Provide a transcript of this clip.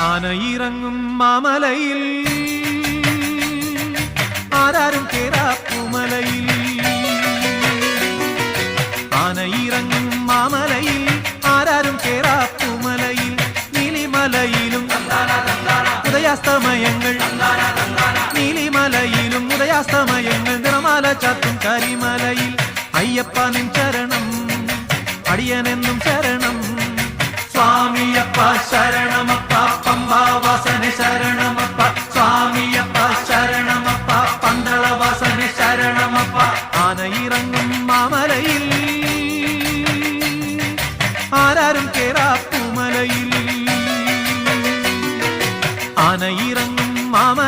ആനയിറങ്ങും മാമലയിൽ. ആരാരും കേറാപ്പുമലയിൽ ആനയിറങ്ങും മാമലയിൽ. ആരാരും കേറാപ്പുമലയിൽ നീലിമലയിലും ഉദയാസ്തമയങ്ങൾ. നീലിമലയിലും ഉദയാസ്തമയങ്ങൾ. നിറമാല ചാത്തും കരിമലയിൽ. അയ്യപ്പ നിൻ ചരണം അടിയനെന്നും ശരണം. സ്വാമിയപ്പ പമ്പാവാസന ശരണമപ്പ സ്വാമിയപ്പ ശരണമപ്പ പന്തളവാസന ശരണമപ്പ ആനയിറങ്ങും മാമലയിൽ. ആരാരും കേറാപ്പുമലയിൽ ആനയിറങ്ങും മാമ